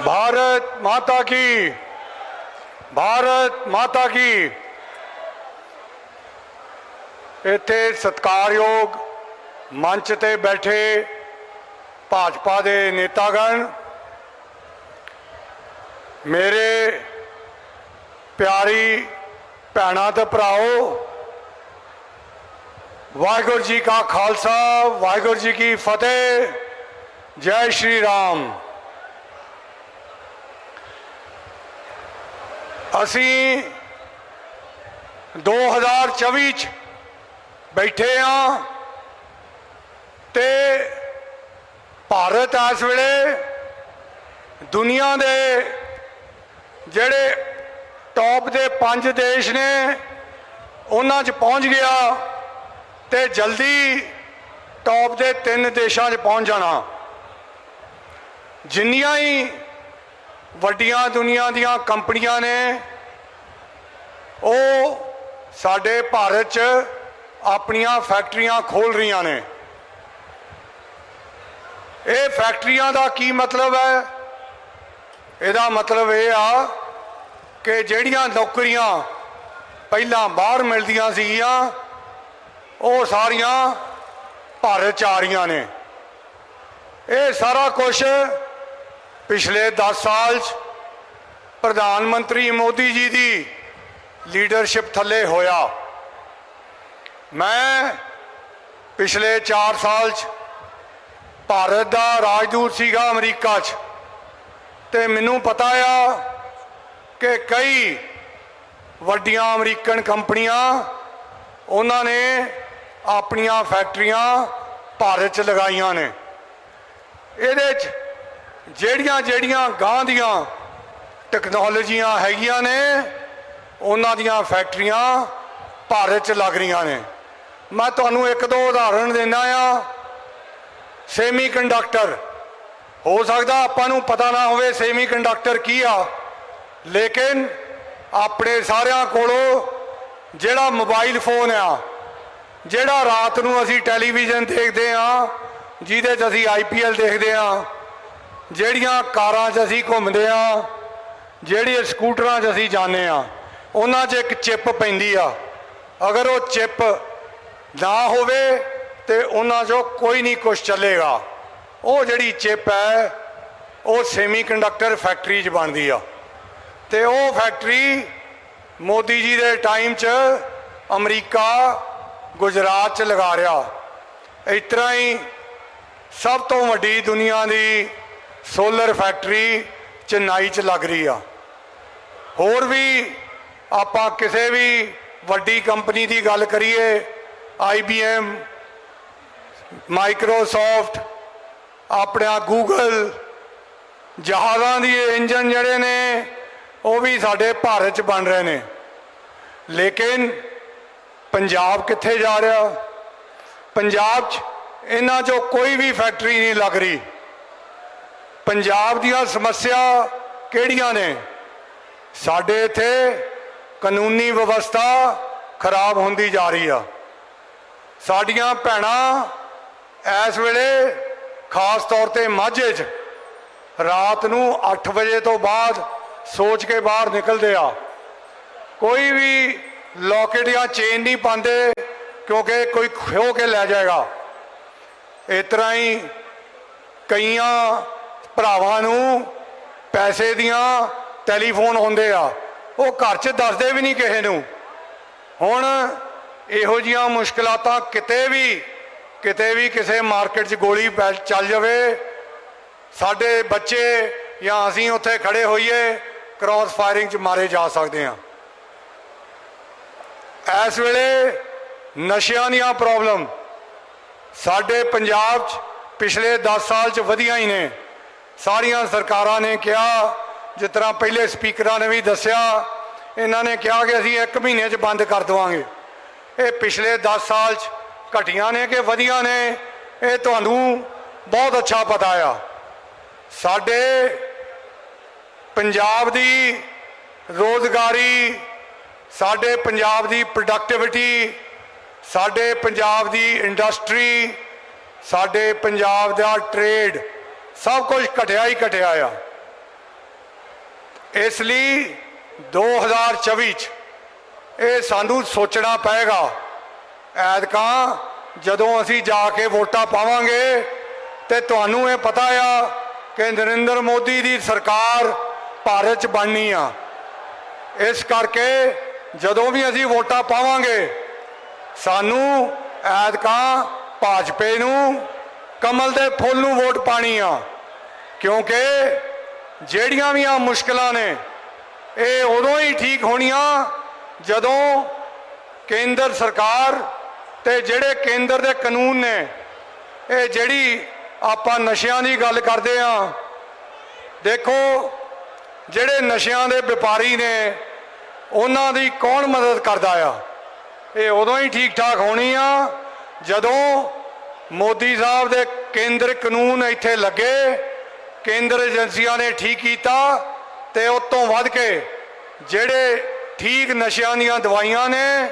भारत माता की ਭਾਰਤ ਮਾਤਾ ਕੀ ਇੱਥੇ ਸਤਕਾਰਯੋਗ ਮੰਚ ਤੇ ਬੈਠੇ ਭਾਜਪਾ ਦੇ ਨੇਤਾਗਣ ਮੇਰੇ ਪਿਆਰੀ ਭੈਣਾਂ ਤੇ ਭਰਾਓ ਵਾਹਿਗੁਰੂ ਜੀ ਕਾ ਖਾਲਸਾ ਵਾਹਿਗੁਰੂ ਜੀ ਕੀ ਫਤਿਹ ਜੈ ਸ਼੍ਰੀ ਰਾਮ ਅਸੀਂ 2024 ਚ ਬੈਠੇ ਆ ਤੇ ਭਾਰਤ ਇਸ ਵੇਲੇ ਦੁਨੀਆ ਦੇ ਜਿਹੜੇ ਟੌਪ ਦੇ ਪੰਜ ਦੇਸ਼ ਨੇ, ਉਹਨਾਂ 'ਚ ਪਹੁੰਚ ਗਿਆ ਤੇ ਜਲਦੀ ਟੌਪ ਦੇ ਤਿੰਨ ਦੇਸ਼ਾਂ 'ਚ ਪਹੁੰਚ ਜਾਣਾ। ਜਿੰਨੀਆਂ ਹੀ ਵੱਡੀਆਂ ਦੁਨੀਆ ਦੀਆਂ ਕੰਪਨੀਆਂ ਨੇ, ਉਹ ਸਾਡੇ ਭਾਰਤ 'ਚ ਆਪਣੀਆਂ ਫੈਕਟਰੀਆਂ ਖੋਲ ਰਹੀਆਂ ਨੇ। ਇਹ ਫੈਕਟਰੀਆਂ ਦਾ ਕੀ ਮਤਲਬ ਹੈ? ਇਹਦਾ ਮਤਲਬ ਇਹ ਆ ਕਿ ਜਿਹੜੀਆਂ ਨੌਕਰੀਆਂ ਪਹਿਲਾਂ ਬਾਹਰ ਮਿਲਦੀਆਂ ਸੀਗੀਆਂ, ਉਹ ਸਾਰੀਆਂ ਭਾਰਤ 'ਚ ਆ ਰਹੀਆਂ ਨੇ। ਇਹ ਸਾਰਾ ਕੁਝ ਪਿਛਲੇ 10 ਸਾਲ 'ਚ ਪ੍ਰਧਾਨ ਮੰਤਰੀ ਮੋਦੀ ਜੀ ਦੀ ਲੀਡਰਸ਼ਿਪ ਥੱਲੇ ਹੋਇਆ। ਮੈਂ ਪਿਛਲੇ 4 ਸਾਲ 'ਚ ਭਾਰਤ ਦਾ ਰਾਜਦੂਤ ਸੀਗਾ ਅਮਰੀਕਾ 'ਚ ਤੇ ਮੈਨੂੰ ਪਤਾ ਆ ਕਿ ਕਈ ਵੱਡੀਆਂ ਅਮਰੀਕਨ ਕੰਪਨੀਆਂ ਉਹਨਾਂ ਨੇ ਆਪਣੀਆਂ ਫੈਕਟਰੀਆਂ ਭਾਰਤ 'ਚ ਲਗਾਈਆਂ ਨੇ। ਇਹਦੇ 'ਚ ਜਿਹੜੀਆਂ ਜਿਹੜੀਆਂ ਗਾਂ ਦੀਆਂ ਟੈਕਨੋਲੋਜੀਆਂ ਹੈਗੀਆਂ ਨੇ, ਉਹਨਾਂ ਦੀਆਂ ਫੈਕਟਰੀਆਂ ਭਾਰਤ 'ਚ ਲੱਗ ਰਹੀਆਂ ਨੇ। ਮੈਂ ਤੁਹਾਨੂੰ ਇੱਕ ਦੋ ਉਦਾਹਰਣ ਦਿੰਦਾ ਆ ਸੈਮੀ ਕੰਡਕਟਰ ਹੋ ਸਕਦਾ ਆਪਾਂ ਨੂੰ ਪਤਾ ਨਾ ਹੋਵੇ ਸੈਮੀ ਕੰਡਕਟਰ ਕੀ ਆ, ਲੇਕਿਨ ਆਪਣੇ ਸਾਰਿਆਂ ਕੋਲੋਂ ਜਿਹੜਾ ਮੋਬਾਈਲ ਫੋਨ ਆ, ਜਿਹੜਾ ਰਾਤ ਨੂੰ ਅਸੀਂ ਟੈਲੀਵਿਜ਼ਨ ਦੇਖਦੇ ਆ ਜਿਹਦੇ 'ਚ ਅਸੀਂ ਆਈਪੀਐਲ ਦੇਖਦੇ ਆ ਜਿਹੜੀਆਂ ਕਾਰਾਂ 'ਚ ਅਸੀਂ ਘੁੰਮਦੇ ਆ ਜਿਹੜੇ ਸਕੂਟਰਾਂ 'ਚ ਅਸੀਂ ਜਾਂਦੇ ਆ ਉਹਨਾਂ 'ਚ ਇੱਕ ਚਿਪ ਪੈਂਦੀ ਆ। ਅਗਰ ਉਹ ਚਿਪ ਨਾ ਹੋਵੇ ਤੇ ਉਹਨਾਂ 'ਚੋਂ ਕੋਈ ਨਹੀਂ ਕੁਝ ਚੱਲੇਗਾ। ਉਹ ਜਿਹੜੀ ਚਿਪ ਹੈ, ਉਹ ਸੈਮੀਕੰਡਕਟਰ ਫੈਕਟਰੀ 'ਚ ਬਣਦੀ ਆ। ਤੇ ਉਹ ਫੈਕਟਰੀ ਮੋਦੀ ਜੀ ਦੇ ਟਾਈਮ 'ਚ ਅਮਰੀਕਾ, ਗੁਜਰਾਤ 'ਚ ਲਗਾ ਰਿਹਾ। ਇਸ ਤਰ੍ਹਾਂ ਹੀ ਸਭ ਤੋਂ ਵੱਡੀ ਦੁਨੀਆ ਦੀ ਸੋਲਰ ਫੈਕਟਰੀ ਚੇਨਈ 'ਚ ਲੱਗ ਰਹੀ ਆ। ਹੋਰ ਵੀ ਆਪਾਂ ਕਿਸੇ ਵੀ ਵੱਡੀ ਕੰਪਨੀ ਦੀ ਗੱਲ ਕਰੀਏ IBM ਮਾਈਕਰੋਸਾਫਟ, ਆਪਣਾ ਗੂਗਲ, ਜਹਾਜ਼ਾਂ ਦੀ ਇੰਜਨ ਜਿਹੜੇ ਨੇ, ਉਹ ਵੀ ਸਾਡੇ ਭਾਰਤ 'ਚ ਬਣ ਰਹੇ ਨੇ। ਲੇਕਿਨ ਪੰਜਾਬ ਕਿੱਥੇ ਜਾ ਰਿਹਾ? ਪੰਜਾਬ 'ਚ ਇਹਨਾਂ 'ਚੋਂ ਕੋਈ ਵੀ ਫੈਕਟਰੀ ਨਹੀਂ ਲੱਗ ਰਹੀ। ਪੰਜਾਬ ਦੀਆਂ ਸਮੱਸਿਆ ਕਿਹੜੀਆਂ ਨੇ? ਸਾਡੇ ਇੱਥੇ ਕਾਨੂੰਨੀ ਵਿਵਸਥਾ ਖਰਾਬ ਹੁੰਦੀ ਜਾ ਰਹੀ ਆ। ਸਾਡੀਆਂ ਭੈਣਾਂ ਇਸ ਵੇਲੇ ਖਾਸ ਤੌਰ ਤੇ ਮਾਝੇ 'ਚ ਰਾਤ ਨੂੰ 8 ਵਜੇ ਤੋਂ ਬਾਅਦ ਸੋਚ ਕੇ ਬਾਹਰ ਨਿਕਲਦੇ ਆ। ਕੋਈ ਵੀ ਲੋਕੇਟ ਜਾਂ ਚੇਨ ਨਹੀਂ ਪਾਉਂਦੇ ਕਿਉਂਕਿ ਕੋਈ ਖੋ ਕੇ ਲੈ ਜਾਏਗਾ। ਇਸ ਤਰ੍ਹਾਂ ਹੀ ਕਈਆਂ ਭਰਾਵਾਂ ਨੂੰ ਪੈਸੇ ਦੀਆਂ ਟੈਲੀਫੋਨ ਹੁੰਦੇ ਆ, ਉਹ ਘਰ 'ਚ ਦੱਸਦੇ ਵੀ ਨਹੀਂ ਕਿਸੇ ਨੂੰ। ਹੁਣ ਇਹੋ ਜੀਆਂ ਮੁਸ਼ਕਲਾਤਾਂ ਕਿਤੇ ਵੀ ਕਿਤੇ ਵੀ ਕਿਸੇ ਮਾਰਕੀਟ 'ਚ ਗੋਲੀ ਪੈ- ਚੱਲ ਜਾਵੇ, ਸਾਡੇ ਬੱਚੇ ਜਾਂ ਅਸੀਂ ਉੱਥੇ ਖੜੇ ਹੋਈਏ ਕ੍ਰਾਸ ਫਾਇਰਿੰਗ 'ਚ ਮਾਰੇ ਜਾ ਸਕਦੇ ਹਾਂ। ਇਸ ਵੇਲੇ ਨਸ਼ਿਆਂ ਦੀਆਂ ਪ੍ਰੋਬਲਮ ਸਾਡੇ ਪੰਜਾਬ 'ਚ ਪਿਛਲੇ 10 ਸਾਲ 'ਚ ਵਧੀਆਂ ਹੀ ਨੇ। ਸਾਰੀਆਂ ਸਰਕਾਰਾਂ ਨੇ ਕਿਹਾ, ਜਿਸ ਤਰ੍ਹਾਂ ਪਹਿਲੇ ਸਪੀਕਰਾਂ ਨੇ ਵੀ ਦੱਸਿਆ, ਇਹਨਾਂ ਨੇ ਕਿਹਾ ਕਿ ਅਸੀਂ 1 ਮਹੀਨੇ 'ਚ ਬੰਦ ਕਰ ਦਵਾਂਗੇ। ਇਹ ਪਿਛਲੇ 10 ਸਾਲ 'ਚ ਘਟੀਆਂ ਨੇ ਕਿ ਵਧੀਆਂ ਨੇ, ਇਹ ਤੁਹਾਨੂੰ ਬਹੁਤ ਅੱਛਾ ਪਤਾ ਆ। ਸਾਡੇ ਪੰਜਾਬ ਦੀ ਰੋਜ਼ਗਾਰੀ, ਸਾਡੇ ਪੰਜਾਬ ਦੀ ਪ੍ਰੋਡਕਟਿਵਿਟੀ ਸਾਡੇ ਪੰਜਾਬ ਦੀ ਇੰਡਸਟਰੀ ਸਾਡੇ ਪੰਜਾਬ ਦਾ ਟ੍ਰੇਡ ਸਭ ਕੁਝ ਘਟਿਆ ਹੀ ਘਟਿਆ ਆ। ਇਸ ਲਈ 2024 ਚ ਇਹ ਸਾਨੂੰ ਸੋਚਣਾ ਪਏਗਾ, ਐਤਕਾਂ ਜਦੋਂ ਅਸੀਂ ਜਾ ਕੇ ਵੋਟਾਂ ਪਾਵਾਂਗੇ ਤੇ ਤੁਹਾਨੂੰ ਇਹ ਪਤਾ ਆ ਕਿ ਨਰਿੰਦਰ ਮੋਦੀ ਦੀ ਸਰਕਾਰ ਭਾਰਤ ਚ ਬਣਨੀ ਆ। ਇਸ ਕਰਕੇ ਜਦੋਂ ਵੀ ਅਸੀਂ ਵੋਟਾਂ ਪਾਵਾਂਗੇ, ਸਾਨੂੰ ਐਤਕਾਂ ਭਾਜਪੇ ਨੂੰ ਕਮਲ ਦੇ ਫੁੱਲ ਨੂੰ ਵੋਟ ਪਾਣੀ ਆ। ਕਿਉਂਕਿ ਜਿਹੜੀਆਂ ਵੀ ਆ ਮੁਸ਼ਕਲਾਂ ਨੇ, ਇਹ ਉਦੋਂ ਹੀ ਠੀਕ ਹੋਣੀਆਂ ਜਦੋਂ ਕੇਂਦਰ ਸਰਕਾਰ ਤੇ ਜਿਹੜੇ ਕੇਂਦਰ ਦੇ ਕਾਨੂੰਨ ਨੇ, ਇਹ ਜਿਹੜੀ ਆਪਾਂ ਨਸ਼ਿਆਂ ਦੀ ਗੱਲ ਕਰਦੇ ਆ, ਦੇਖੋ ਜਿਹੜੇ ਨਸ਼ਿਆਂ ਦੇ ਵਪਾਰੀ ਨੇ, ਉਹਨਾਂ ਦੀ ਕੌਣ ਮਦਦ ਕਰਦਾ ਆ? ਇਹ ਉਦੋਂ ਹੀ ਠੀਕ ਠਾਕ ਹੋਣੀ ਆ ਜਦੋਂ ਮੋਦੀ ਸਾਹਿਬ ਦੇ ਕੇਂਦਰ ਕਾਨੂੰਨ ਇੱਥੇ ਲੱਗੇ, ਕੇਂਦਰ ਏਜੰਸੀਆਂ ਨੇ ਠੀਕ ਕੀਤਾ ਤੇ ਉਸ ਤੋਂ ਵੱਧ ਕੇ ਜਿਹੜੇ ਠੀਕ ਨਸ਼ਿਆਂ ਦੀਆਂ ਦਵਾਈਆਂ ਨੇ,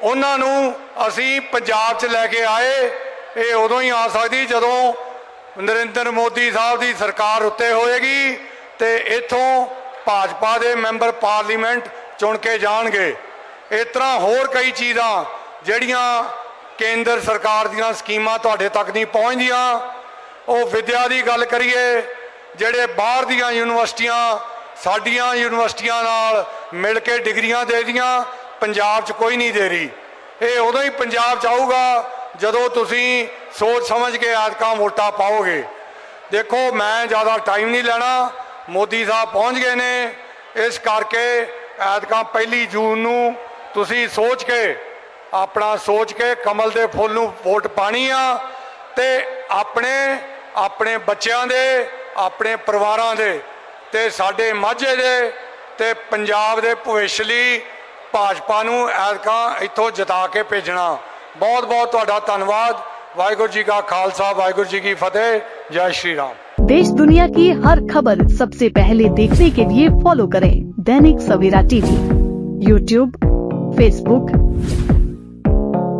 ਉਹਨਾਂ ਨੂੰ ਅਸੀਂ ਪੰਜਾਬ 'ਚ ਲੈ ਕੇ ਆਏ। ਇਹ ਉਦੋਂ ਹੀ ਆ ਸਕਦੀ ਜਦੋਂ ਨਰਿੰਦਰ ਮੋਦੀ ਸਾਹਿਬ ਦੀ ਸਰਕਾਰ ਉੱਤੇ ਹੋਏਗੀ ਤੇ ਇੱਥੋਂ ਭਾਜਪਾ ਦੇ ਮੈਂਬਰ ਪਾਰਲੀਮੈਂਟ ਚੁਣ ਕੇ ਜਾਣਗੇ। ਇਸ ਤਰ੍ਹਾਂ ਹੋਰ ਕਈ ਚੀਜ਼ਾਂ ਜਿਹੜੀਆਂ ਕੇਂਦਰ ਸਰਕਾਰ ਦੀਆਂ ਸਕੀਮਾਂ ਤੁਹਾਡੇ ਤੱਕ ਨਹੀਂ ਪਹੁੰਚਦੀਆਂ। ਉਹ ਵਿਦਿਆ ਦੀ ਗੱਲ ਕਰੀਏ, ਜਿਹੜੇ ਬਾਹਰ ਦੀਆਂ ਯੂਨੀਵਰਸਿਟੀਆਂ, ਸਾਡੀਆਂ ਯੂਨੀਵਰਸਿਟੀਆਂ ਨਾਲ ਮਿਲ ਕੇ ਡਿਗਰੀਆਂ ਦੇ ਦੀਆਂ ਪੰਜਾਬ 'ਚ ਕੋਈ ਨਹੀਂ ਦੇ ਰਹੀ। ਇਹ ਉਦੋਂ ਹੀ ਪੰਜਾਬ 'ਚ ਆਊਗਾ, ਜਦੋਂ ਤੁਸੀਂ ਸੋਚ ਸਮਝ ਕੇ ਐਤਕਾਂ ਵੋਟਾਂ ਪਾਓਗੇ। ਦੇਖੋ, ਮੈਂ ਜ਼ਿਆਦਾ ਟਾਈਮ ਨਹੀਂ ਲੈਣਾ, ਮੋਦੀ ਸਾਹਿਬ ਪਹੁੰਚ ਗਏ ਨੇ। ਇਸ ਕਰਕੇ ਐਤਕਾਂ ਪਹਿਲੀ ਜੂਨ ਨੂੰ ਤੁਸੀਂ ਸੋਚ ਕੇ ਆਪਣਾ ਸੋਚ ਕੇ ਕਮਲ ਦੇ ਫੁੱਲ ਨੂੰ ਵੋਟ ਪਾਣੀ ਆ ਤੇ ਆਪਣੇ ਆਪਣੇ ਬੱਚਿਆਂ ਦੇ ਆਪਣੇ ਪਰਿਵਾਰਾਂ ਦੇ ਤੇ ਸਾਡੇ ਮਾਝੇ ਦੇ ਤੇ ਪੰਜਾਬ ਦੇ ਭਵਿੱਖ ਲਈ ਭਾਜਪਾ ਨੂੰ ਐਤਕਾਂ ਇੱਥੋਂ ਜਿਤਾ ਕੇ ਭੇਜਣਾ ਬਹੁਤ ਬਹੁਤ ਤੁਹਾਡਾ ਧੰਨਵਾਦ ਵਾਹਿਗੁਰੂ ਜੀ ਕਾ ਖਾਲਸਾ ਵਾਹਿਗੁਰੂ ਜੀ ਕੀ ਫਤਿਹ ਜੈ ਸ਼੍ਰੀ ਰਾਮ देश दुनिया की हर खबर सबसे पहले देखने के लिए फॉलो करें Dainik Savera TV YouTube Facebook